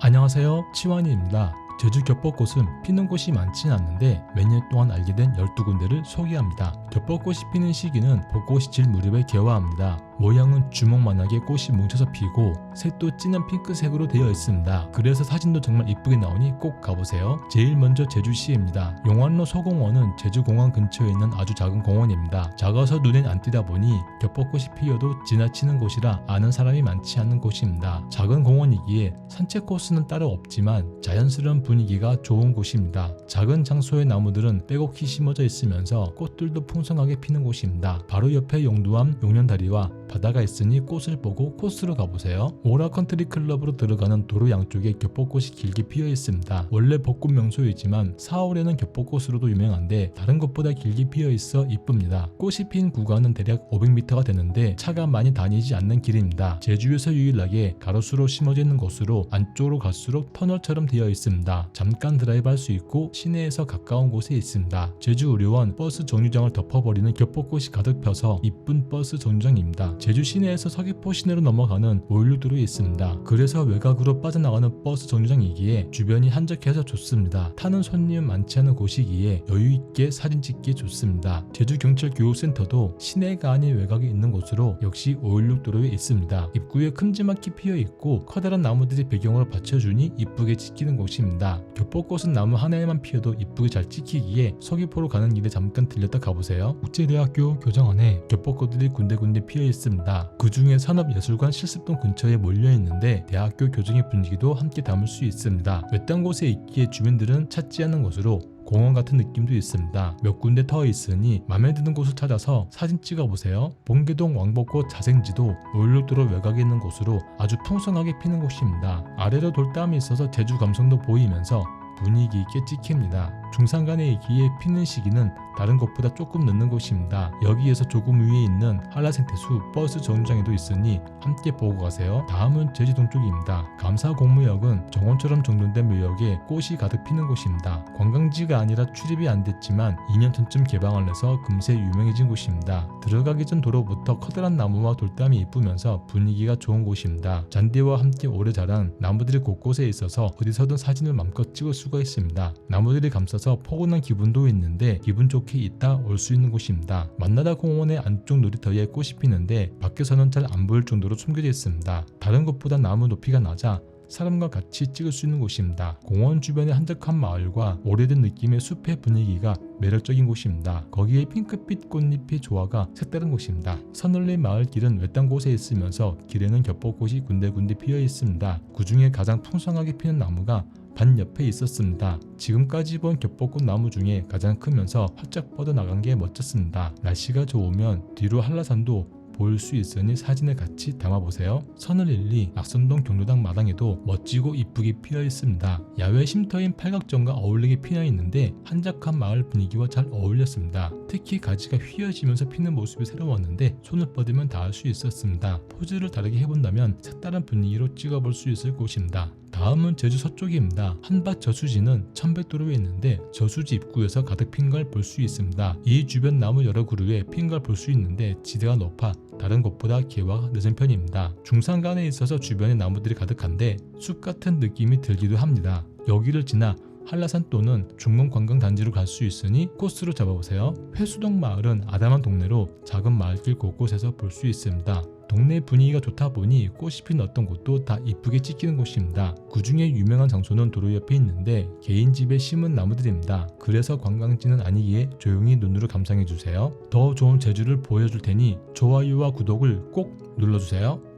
안녕하세요. 치완이입니다. 제주 겹벚꽃은 피는 곳이 많지는 않는데 몇년 동안 알게 된 12군데를 소개합니다. 겹벚꽃이 피는 시기는 벚꽃이 질 무렵에 개화합니다. 모양은 주먹만하게 꽃이 뭉쳐서 피고 색도 진한 핑크색으로 되어 있습니다. 그래서 사진도 정말 이쁘게 나오니 꼭 가보세요. 제일 먼저 제주시입니다. 용환로 소공원은 제주공항 근처에 있는 아주 작은 공원입니다. 작아서 눈엔 안 띄다 보니 겹벚꽃이 피어도 지나치는 곳이라 아는 사람이 많지 않은 곳입니다. 작은 공원이기에 산책 코스는 따로 없지만 자연스러운 분위기가 좋은 곳입니다. 작은 장소의 나무들은 빼곡히 심어져 있으면서 꽃들도 풍 성하게 피는 곳입니다. 바로 옆에 용두암 용련다리와 바다가 있으니 꽃을 보고 코스로 가보세요. 오라 컨트리 클럽으로 들어가는 도로 양쪽에 겹벚꽃이 길게 피어 있습니다. 원래 벚꽃 명소이지만 4월에는 겹벚꽃으로도 유명한데 다른 곳보다 길게 피어 있어 이쁩니다. 꽃이 핀 구간은 대략 500m가 되는데 차가 많이 다니지 않는 길입니다. 제주에서 유일하게 가로수로 심어져 있는 곳으로 안쪽으로 갈수록 터널처럼 되어 있습니다. 잠깐 드라이브 할 수 있고 시내에서 가까운 곳에 있습니다. 제주 의료원 버스 정류장을 덮어 버리는 겹벚꽃이 가득 펴서 이쁜 버스 정류장입니다. 제주 시내에서 서귀포 시내로 넘어가는 오일루도로에 있습니다. 그래서 외곽으로 빠져나가는 버스 정류장이기에 주변이 한적해서 좋습니다. 타는 손님 많지 않은 곳이기에 여유 있게 사진 찍기 좋습니다. 제주 경찰 교육센터도 시내가 아닌 외곽에 있는 곳으로 역시 오일루도로에 있습니다. 입구에 큼지막히 피어 있고 커다란 나무들이 배경으로 받쳐주니 이쁘게 찍히는 곳입니다. 겹벚꽃은 나무 하나에만 피어도 이쁘게 잘 찍히기에 서귀포로 가는 길에 잠깐 들렸다 가보세요. 국제대학교 교정 안에 겹벚꽃들이 군데군데 피어 있습니다. 그 중에 산업예술관 실습동 근처에 몰려 있는데 대학교 교정의 분위기도 함께 담을 수 있습니다. 외딴 곳에 있기에 주민들은 찾지 않는 곳으로 공원 같은 느낌도 있습니다. 몇 군데 터 있으니 마음에 드는 곳을 찾아서 사진 찍어 보세요. 봉계동 왕벚꽃 자생지도 오일루도로 외곽에 있는 곳으로 아주 풍성하게 피는 곳입니다. 아래로 돌담이 있어서 제주 감성도 보이면서 분위기 있게 찍힙니다. 중산간에 있기에 피는 시기는 다른 곳보다 조금 늦는 곳입니다. 여기에서 조금 위에 있는 한라생태수 버스 정류장에도 있으니 함께 보고 가세요. 다음은 제주 동 쪽입니다. 감사공무역은 정원처럼 정돈된 묘역에 꽃이 가득 피는 곳입니다. 관광지가 아니라 출입이 안 됐지만 2년 전쯤 개방을 해서 금세 유명해진 곳입니다. 들어가기 전 도로부터 커다란 나무와 돌담이 이쁘면서 분위기가 좋은 곳입니다. 잔디와 함께 오래 자란 나무들이 곳곳에 있어서 어디서든 사진을 맘껏 찍을 수가 있습니다. 나무들이 감싸서 포근한 기분도 있는데 기분 좋게 있다 올 수 있는 곳입니다. 만나다 공원의 안쪽 놀이터에 꽃이 피는데 밖에서는 잘 안 보일 정도로 숨겨져 있습니다. 다른 곳보다 나무 높이가 낮아 사람과 같이 찍을 수 있는 곳입니다. 공원 주변의 한적한 마을과 오래된 느낌의 숲의 분위기가 매력적인 곳입니다. 거기에 핑크빛 꽃잎의 조화가 색다른 곳입니다. 서늘리 마을 길은 외딴 곳에 있으면서 길에는 겹벚꽃이 군데군데 피어 있습니다. 그 중에 가장 풍성하게 피는 나무가 반 옆에 있었습니다. 지금까지 본 겹벚꽃 나무 중에 가장 크면서 활짝 뻗어나간 게 멋졌습니다. 날씨가 좋으면 뒤로 한라산도 보일 수 있으니 사진을 같이 담아보세요. 서늘릴리 낙선동 경로당 마당에도 멋지고 이쁘게 피어 있습니다. 야외 쉼터인 팔각정과 어울리게 피어 있는데 한적한 마을 분위기와 잘 어울렸습니다. 특히 가지가 휘어지면서 피는 모습이 새로웠는데 손을 뻗으면 닿을 수 있었습니다. 포즈를 다르게 해본다면 색다른 분위기로 찍어볼 수 있을 곳입니다. 다음은 제주 서쪽입니다. 한밭 저수지는 천백도로에 있는데 저수지 입구에서 가득 핀 걸 볼 수 있습니다. 이 주변 나무 여러 그루에 핀 걸 볼 수 있는데 지대가 높아 다른 곳보다 개화가 늦은 편입니다. 중산간에 있어서 주변에 나무들이 가득한데 숲 같은 느낌이 들기도 합니다. 여기를 지나 한라산 또는 중문 관광단지로 갈 수 있으니 코스로 잡아보세요. 회수동 마을은 아담한 동네로 작은 마을길 곳곳에서 볼 수 있습니다. 동네 분위기가 좋다 보니 꽃이 핀 어떤 곳도 다 이쁘게 찍히는 곳입니다. 그 중에 유명한 장소는 도로 옆에 있는데 개인 집에 심은 나무들입니다. 그래서 관광지는 아니기에 조용히 눈으로 감상해 주세요. 더 좋은 제주를 보여줄 테니 좋아요와 구독을 꼭 눌러주세요.